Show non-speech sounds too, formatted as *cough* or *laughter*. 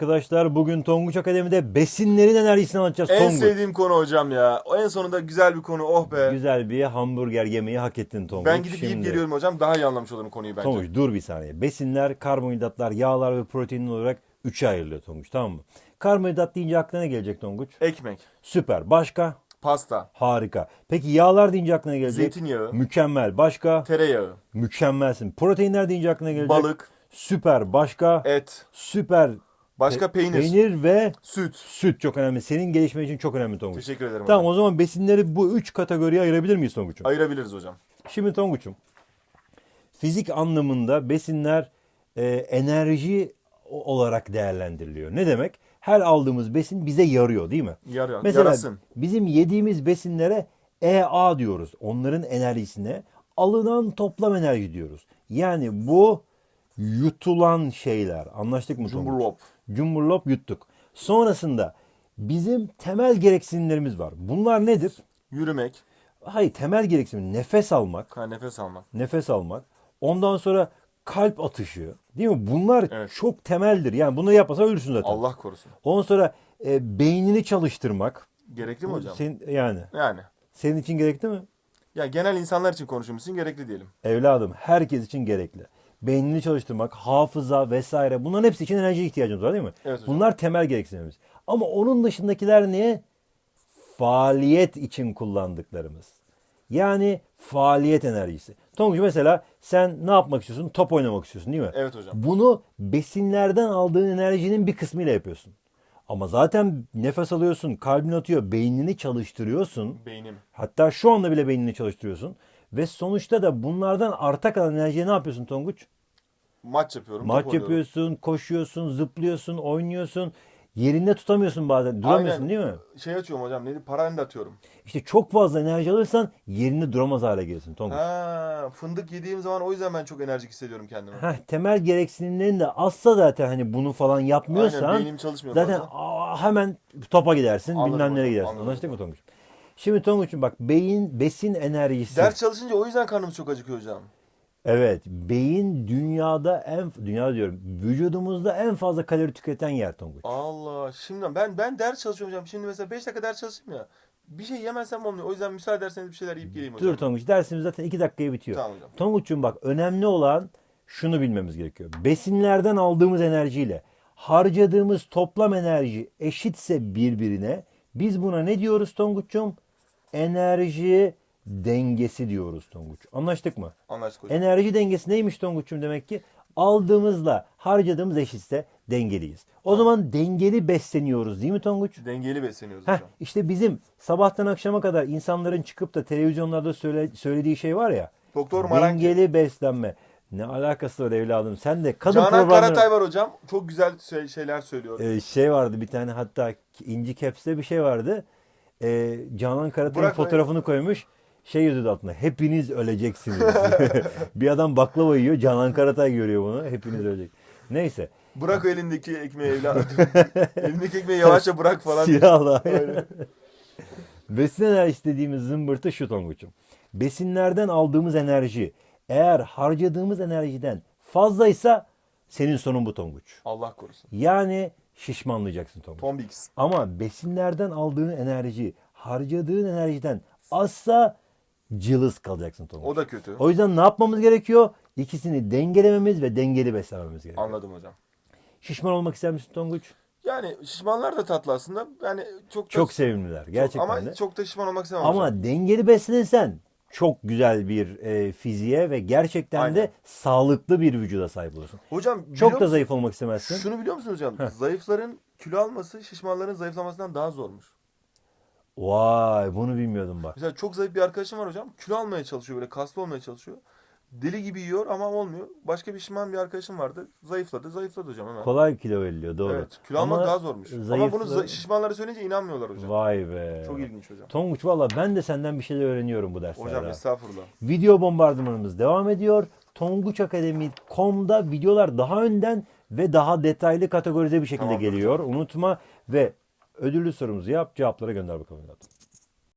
Arkadaşlar bugün Tonguç Akademi'de besinlerin enerjisini anlatacağız. En Tonguç. sevdiğim konu hocam ya. O En sonunda güzel bir konu. Oh be. Güzel bir hamburger yemeği hak ettin Tonguç. Ben gidip yiyip Şimdi- geliyorum hocam. Daha iyi anlamış olurum konuyu bence. Tonguç dur bir saniye. Besinler, karbonhidratlar, yağlar ve protein olarak üçe ayrılıyor Tonguç tamam mı? Karbonhidrat deyince aklına ne gelecek Tonguç? Ekmek, Süper. Başka? pasta, Harika. Peki yağlar deyince aklına gelecek? zeytinyağı, Mükemmel. Başka? tereyağı, Mükemmelsin. Proteinler deyince aklına gelecek? balık, Süper. Başka? et, Süper. Başka Pe- peynir, Peynir ve süt. süt çok önemli. Senin gelişmen için çok önemli Tonguç. Teşekkür ederim Tamam hocam. o zaman besinleri bu üç kategoriye ayırabilir miyiz Tonguç'um? Ayırabiliriz hocam. Şimdi Tonguç'um fizik anlamında besinler e, enerji olarak değerlendiriliyor. Ne demek? Her aldığımız besin bize yarıyor değil mi? Yar Mesela yarasın. bizim yediğimiz besinlere EA diyoruz. Onların enerjisine alınan toplam enerji diyoruz. Yani bu yutulan şeyler. Anlaştık mı Tonguç? Cumburlop. Cumburlop yuttuk. Sonrasında bizim temel gereksinimlerimiz var. Bunlar nedir? Yürümek, Hayır temel gereksinim nefes almak, ha, nefes almak. nefes almak. Ondan sonra kalp atışı. Değil mi? Bunlar Evet. çok temeldir. Yani bunları yapmasan ölürsün zaten. Allah korusun. Ondan sonra e, beynini çalıştırmak. Gerekli mi hocam? Sen, yani Yani. senin için gerekli mi? Ya genel insanlar için konuşmamız için gerekli diyelim. Evladım herkes için gerekli. Beynini çalıştırmak, hafıza vesaire bunların hepsi için enerji ihtiyacımız var değil mi? Evet hocam. Bunlar temel gereksinimimiz. Ama onun dışındakiler ne? Faaliyet için kullandıklarımız. Yani faaliyet enerjisi. Tonguç mesela sen ne yapmak istiyorsun? Top oynamak istiyorsun değil mi? Evet hocam. Bunu besinlerden aldığın enerjinin bir kısmıyla yapıyorsun. Ama zaten nefes alıyorsun, kalbin atıyor, beynini çalıştırıyorsun. Beynim. Hatta şu anda bile beynini çalıştırıyorsun. Ve sonuçta da bunlardan arta kalan enerjiye ne yapıyorsun Tonguç? Maç yapıyorum. Maç yapıyorsun, koşuyorsun, zıplıyorsun, oynuyorsun. Yerinde tutamıyorsun bazen. Duramıyorsun Aynen. değil mi? Şey açıyorum hocam. Neydi? Parayla da atıyorum. İşte çok fazla enerji alırsan yerinde duramaz hale gelirsin Tonguç. Ha, fındık yediğim zaman o yüzden ben çok enerjik hissediyorum kendimi. Heh, temel gereksinimlerin de azsa zaten hani bunu falan yapmıyorsan Aynen, beynim çalışmıyor zaten fazla. aa, hemen topa gidersin Anladım bilmem nereye gidersin. anladım. Anlaştık mı Tonguç? Şimdi Tonguç'um bak beyin besin enerjisi. Ders çalışınca o yüzden karnımız çok acıkıyor hocam. Evet beyin dünyada en dünya diyorum vücudumuzda en fazla kalori tüketen yer Tonguç. Allah. Şimdi ben ben ders çalışıyorum hocam. Şimdi mesela 5 dakika ders çalışayım ya. Bir şey yemezsem olmuyor. O yüzden müsaade ederseniz bir şeyler yiyip geleyim hocam. Dur Tonguç dersimiz zaten 2 dakikaya bitiyor. Tamam hocam. Tonguç'um bak önemli olan şunu bilmemiz gerekiyor. Besinlerden aldığımız enerjiyle harcadığımız toplam enerji eşitse birbirine biz buna ne diyoruz Tonguç'um? Enerji dengesi diyoruz Tonguç. Anlaştık mı? Anlaştık hocam. Enerji dengesi neymiş Tonguç'um demek ki? Aldığımızla harcadığımız eşitse dengeliyiz. O zaman dengeli besleniyoruz değil mi Tonguç? Dengeli besleniyoruz Heh, hocam. işte bizim sabahtan akşama kadar insanların çıkıp da televizyonlarda söyle, söylediği şey var ya. Doktor Maranki. Dengeli beslenme. Ne alakası var evladım? Sen de kadın Canan programları... Karatay var hocam. Çok güzel şey- şeyler söylüyor. Ee, şey vardı bir tane hatta inci caps'te bir şey vardı. Ee, Canan Karatay'ın Burak fotoğrafını koymuş. Şey yazıyordu altına. Hepiniz öleceksiniz. *laughs* bir adam baklava yiyor. Canan Karatay görüyor bunu. Hepiniz ölecek. Neyse. Bırak o elindeki ekmeği evladım. *laughs* elindeki ekmeği yavaşça bırak falan. Silahla. *laughs* Öyle. Besin enerjisi dediğimiz zımbırtı şu Tonguç'um. Besinlerden aldığımız enerji eğer harcadığımız enerjiden fazlaysa senin sonun bu Tonguç. Allah korusun. Yani şişmanlayacaksın Tonguç. Tombix. Ama besinlerden aldığın enerji harcadığın enerjiden azsa cılız kalacaksın Tonguç. O da kötü. O yüzden ne yapmamız gerekiyor? İkisini dengelememiz ve dengeli beslememiz gerekiyor. Anladım hocam. Şişman olmak ister misin Tonguç? Yani şişmanlar da tatlı aslında. Yani çok da, Çok sevimliler gerçekten ama de. çok da şişman olmak istemem Ama hocam. dengeli beslenirsen çok güzel bir e, fiziğe ve gerçekten de Aynen. sağlıklı bir vücuda sahip olursun. Hocam Çok da zayıf olmak istemezsin. Şunu biliyor musun hocam? Zayıfların kilo alması şişmanların zayıflamasından daha zormuş. Vay bunu bilmiyordum bak. Mesela çok zayıf bir arkadaşım var hocam. Kilo almaya çalışıyor böyle kaslı olmaya çalışıyor. Deli gibi yiyor ama olmuyor. Başka bir şişman bir arkadaşım vardı. Zayıfladı. Zayıfladı hocam hemen. Kolay kilo veriliyor doğru. Evet. Kilo almak Ama daha zormuş. Ama zayıfla- bunu za- şişmanlara söyleyince inanmıyorlar hocam. Vay be. Çok ilginç hocam. Tonguç valla ben de senden bir şeyler öğreniyorum bu derslerde. Hocam estağfurullah. Video bombardımanımız devam ediyor. Tonguçakademi.com'da videolar daha önden ve daha detaylı kategorize bir şekilde Tamamdır geliyor. Unutma ve ödüllü sorumuzu yap cevaplara gönder bakalım.